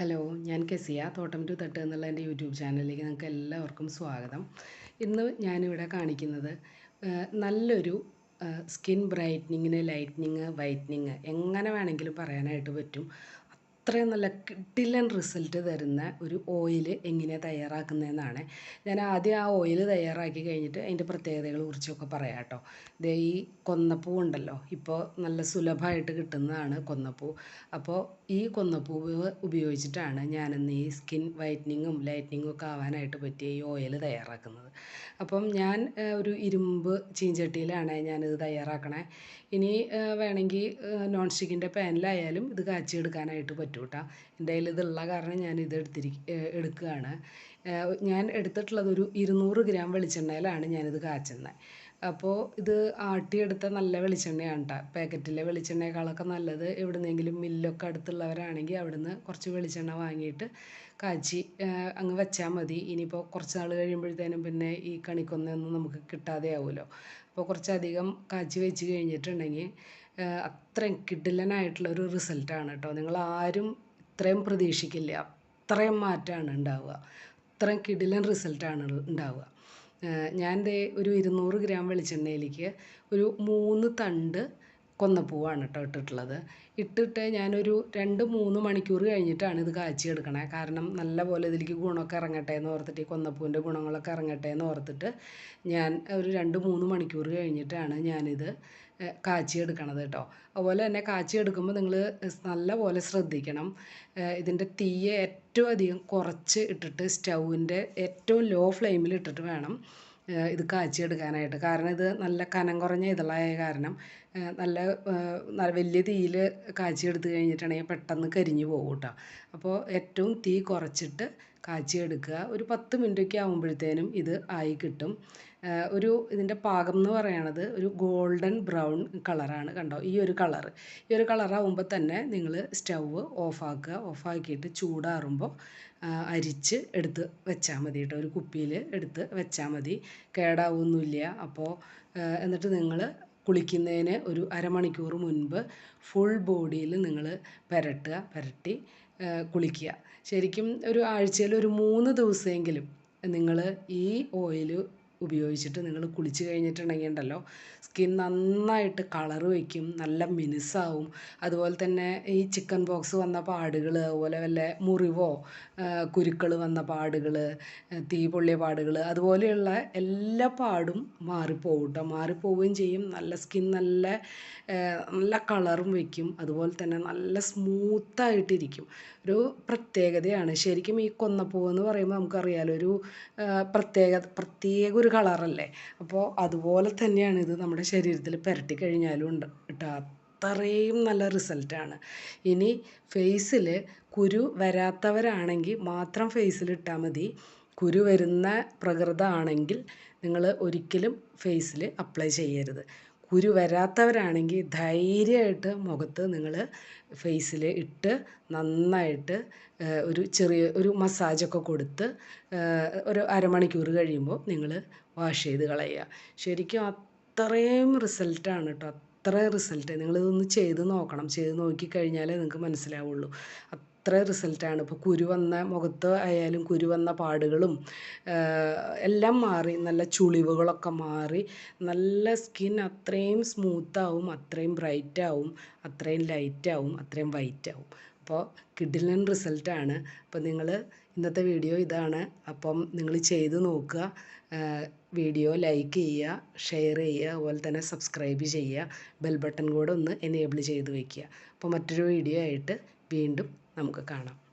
Hello ഞാൻ കെസിയ തോട്ടം to തട്ട് എന്നുള്ള എന്റെ യൂട്യൂബ് ചാനലിലേക്ക് നിങ്ങൾക്ക് എല്ലാവർക്കും സ്വാഗതം. ഇന്ന് ഞാനിവിടെ കാണിക്കുന്നത് നല്ലൊരു സ്കിൻ ബ്രൈറ്റ്നിങ്ങിന് ലൈറ്റ്നിങ് വൈറ്റ്നിങ് എങ്ങനെ വേണമെങ്കിലും പറയാനായിട്ട് പറ്റും. അത്രയും നല്ല കിട്ടില്ലൻ റിസൾട്ട് തരുന്ന ഒരു ഓയിൽ എങ്ങനെ തയ്യാറാക്കുന്നതെന്നാണ്. ഞാൻ ആദ്യം ആ ഓയിൽ തയ്യാറാക്കി കഴിഞ്ഞിട്ട് അതിന്റെ പ്രത്യേകതകളെ കുറിച്ചൊക്കെ പറയാം കേട്ടോ. ദേ ഈ കൊന്നപ്പൂ ഉണ്ടല്ലോ ഇപ്പോൾ നല്ല സുലഭമായിട്ട് കിട്ടുന്നതാണ് കൊന്നപ്പൂ. അപ്പോൾ ഈ കൊന്നപ്പൂ ഉപയോഗിച്ചിട്ടാണ് ഞാനിന്ന് ഈ സ്കിൻ വൈറ്റനിങ്ങും ലൈറ്റനിങ്ങും ഒക്കെ ആവാനായിട്ട് പറ്റിയ ഈ ഓയിൽ തയ്യാറാക്കുന്നത്. അപ്പം ഞാൻ ഒരു ഇരുമ്പ് ചീഞ്ചട്ടിയിലാണ് ഞാനിത് തയ്യാറാക്കണേ. ഇനി വേണമെങ്കിൽ നോൺ സ്റ്റിക്കിന്റെ പാനിലായാലും ഇത് കാച്ചിയെടുക്കാനായിട്ട് പറ്റും. കേട്ടോ എന്റെ കയ്യിൽ ഇതുള്ള കാരണം ഞാൻ ഇത് എടുത്തിരി എടുക്കുകയാണ്. ഞാൻ എടുത്തിട്ടുള്ളത് ഒരു ഇരുന്നൂറ് ഗ്രാം വെളിച്ചെണ്ണയിലാണ് ഞാനിത് കാച്ചുന്നത് അപ്പോൾ ഇത് ആട്ടിയെടുത്ത നല്ല വെളിച്ചെണ്ണയാണ് കേട്ടോ പാക്കറ്റിലെ വെളിച്ചെണ്ണയേക്കാളൊക്കെ നല്ലത് എവിടുന്നെങ്കിലും മില്ലൊക്കെ അടുത്തുള്ളവരാണെങ്കിൽ അവിടുന്ന് കുറച്ച് വെളിച്ചെണ്ണ വാങ്ങിയിട്ട് കാച്ചി അങ്ങ് വെച്ചാൽ മതി. ഇനിയിപ്പോൾ കുറച്ച് നാൾ കഴിയുമ്പോഴത്തേനും പിന്നെ ഈ കണിക്കൊന്നൊന്നും നമുക്ക് കിട്ടാതെ ആവുമല്ലോ അപ്പോൾ കുറച്ചധികം കാച്ചി വെച്ച് കഴിഞ്ഞിട്ടുണ്ടെങ്കിൽ അത്രയും കിടിലനായിട്ടുള്ള ഒരു റിസൾട്ടാണ് കേട്ടോ നിങ്ങൾ ആരും ഇത്രയും പ്രതീക്ഷിക്കില്ല. അത്രയും മാറ്റമാണ് ഉണ്ടാവുക. അത്രയും കിടിലൻ റിസൾട്ടാണ് ഉണ്ടാവുക. ഞാൻ ദേ ഒരു ഇരുന്നൂറ് ഗ്രാം വെളിച്ചെണ്ണയിലേക്ക് ഒരു മൂന്ന് തണ്ട് കൊന്നപ്പൂവാണ് കേട്ടോ ഇട്ടിട്ടുള്ളത്. ഇട്ടിട്ട് ഞാനൊരു രണ്ട് മൂന്ന് മണിക്കൂർ കഴിഞ്ഞിട്ടാണ് ഇത് കാച്ചി എടുക്കണേ. കാരണം നല്ല പോലെ ഇതിലേക്ക് ഗുണമൊക്കെ ഇറങ്ങട്ടെ എന്ന് ഓർത്തിട്ട് ഈ കൊന്നപ്പൂവിന്റെ ഗുണങ്ങളൊക്കെ ഇറങ്ങട്ടെ എന്ന് ഓർത്തിട്ട് ഞാൻ ഒരു രണ്ട് മൂന്ന് മണിക്കൂർ കഴിഞ്ഞിട്ടാണ് ഞാനിത് കാച്ചി എടുക്കണത് കേട്ടോ അതുപോലെ തന്നെ കാച്ചി എടുക്കുമ്പോൾ നിങ്ങൾ നല്ല പോലെ ശ്രദ്ധിക്കണം ഇതിന്റെ തീയെ ഏറ്റവും അധികം കുറച്ച് ഇട്ടിട്ട് സ്റ്റൗവിന്റെ ഏറ്റവും ലോ ഫ്ലെയിമിൽ ഇട്ടിട്ട് വേണം ഇത് കാച്ചിയെടുക്കാനായിട്ട്. കാരണം ഇത് നല്ല കനം കുറഞ്ഞ ഇതളായ കാരണം നല്ല വലിയ തീയിൽ കാച്ചിയെടുത്ത് കഴിഞ്ഞിട്ടുണ്ടെങ്കിൽ പെട്ടെന്ന് കരിഞ്ഞു പോകും കേട്ടോ അപ്പോൾ ഏറ്റവും തീ കുറച്ചിട്ട് കാച്ചിയെടുക്കുക. ഒരു പത്ത് മിനിറ്റൊക്കെ ആകുമ്പോഴത്തേനും ഇത് ആയി കിട്ടും. ഒരു ഇതിന്റെ പാകം എന്ന് പറയണത് ഒരു ഗോൾഡൻ ബ്രൗൺ കളറാണ് കണ്ടോ? ഈ ഒരു കളർ. ഈ ഒരു കളറാവുമ്പോൾ തന്നെ നിങ്ങൾ സ്റ്റൗവ് ഓഫാക്കുക. ഓഫാക്കിയിട്ട് ചൂടാറുമ്പോൾ അരിച്ച് എടുത്ത് വെച്ചാൽ മതി കേട്ടോ. ഒരു കുപ്പിയിൽ എടുത്ത് വെച്ചാൽ മതി. അപ്പോ അപ്പോൾ എന്നിട്ട് നിങ്ങൾ കുളിക്കുന്നതിന് ഒരു അരമണിക്കൂർ മുൻപ് ഫുൾ ബോഡിയിൽ നിങ്ങൾ പുരട്ടുക പുരട്ടി കുളിക്കുക. ശരിക്കും ഒരു ആഴ്ചയിൽ ഒരു മൂന്ന് ദിവസമെങ്കിലും നിങ്ങൾ ഈ ഓയിൽ ഉപയോഗിച്ചിട്ട് നിങ്ങൾ കുളിച്ച് കഴിഞ്ഞിട്ടുണ്ടെങ്കിൽ ഉണ്ടല്ലോ സ്കിൻ നന്നായിട്ട് കളർ വയ്ക്കും നല്ല മിനുസാവും. അതുപോലെ തന്നെ ഈ ചിക്കൻ ബോക്സ് വന്ന പാടുകൾ അതുപോലെ വല്ല മുറിവോ കുരുക്കൾ വന്ന പാടുകൾ തീ പൊള്ളിയ പാടുകൾ അതുപോലെയുള്ള എല്ലാ പാടും മാറിപ്പോവും കേട്ടോ മാറിപ്പോവുകയും ചെയ്യും. നല്ല സ്കിൻ നല്ല നല്ല കളറും വയ്ക്കും. അതുപോലെ തന്നെ നല്ല സ്മൂത്തായിട്ടിരിക്കും ഒരു പ്രത്യേകതയാണ്. ശരിക്കും ഈ കൊന്നപ്പൂ എന്ന് പറയുമ്പോൾ നമുക്കറിയാലോ ഒരു പ്രത്യേക പ്രത്യേക ഒരു കളറല്ലേ? അപ്പോൾ അതുപോലെ തന്നെയാണ് ഇത് നമ്മുടെ ശരീരത്തിൽ പുരട്ടി കഴിഞ്ഞാലും ഉണ്ട്. കേട്ടോ അത്രയും നല്ല റിസൾട്ടാണ് ഇനി ഫേസിൽ കുരു വരാത്തവരാണെങ്കിൽ മാത്രം ഫേസിൽ ഇട്ടാൽ മതി. കുരു വരുന്ന പ്രകൃതമാണെങ്കിൽ നിങ്ങൾ ഒരിക്കലും ഫേസിൽ അപ്ലൈ ചെയ്യരുത്. കുരു വരാത്തവരാണെങ്കിൽ ധൈര്യമായിട്ട് മുഖത്ത് നിങ്ങൾ ഫേസിൽ ഇട്ട് നന്നായിട്ട് ഒരു ചെറിയ ഒരു മസാജൊക്കെ കൊടുത്ത് ഒരു അരമണിക്കൂർ കഴിയുമ്പോൾ നിങ്ങൾ വാഷ് ചെയ്ത് കളയുക. ശരിക്കും അത്രയും റിസൾട്ടാണ് കേട്ടോ അത്ര റിസൾട്ട് നിങ്ങളിതൊന്ന് ചെയ്ത് നോക്കണം. ചെയ്ത് നോക്കിക്കഴിഞ്ഞാലേ നിങ്ങൾക്ക് മനസ്സിലാവുള്ളൂ. അത്ര റിസൾട്ടാണ്. ഇപ്പോൾ കുരു വന്ന മുഖത്ത് ആയാലും കുരു വന്ന പാടുകളും എല്ലാം മാറി. നല്ല ചുളിവുകളൊക്കെ മാറി. നല്ല സ്കിൻ അത്രയും സ്മൂത്താവും അത്രയും ബ്രൈറ്റാവും അത്രയും ലൈറ്റാവും അത്രയും വൈറ്റാവും. അപ്പോൾ കിഡിലൻ റിസൾട്ടാണ്. അപ്പോൾ നിങ്ങൾ ഇന്നത്തെ വീഡിയോ ഇതാണ്. അപ്പം നിങ്ങൾ ചെയ്ത് നോക്കുക. വീഡിയോ ലൈക്ക് ചെയ്യുക ഷെയർ ചെയ്യുക അതുപോലെ തന്നെ സബ്സ്ക്രൈബ് ചെയ്യുക ബെൽ ബട്ടൺ കൂടെ ഒന്ന് എനേബിൾ ചെയ്ത് വയ്ക്കുക അപ്പോൾ മറ്റൊരു വീഡിയോ ആയിട്ട് വീണ്ടും നമുക്ക് കാണാം.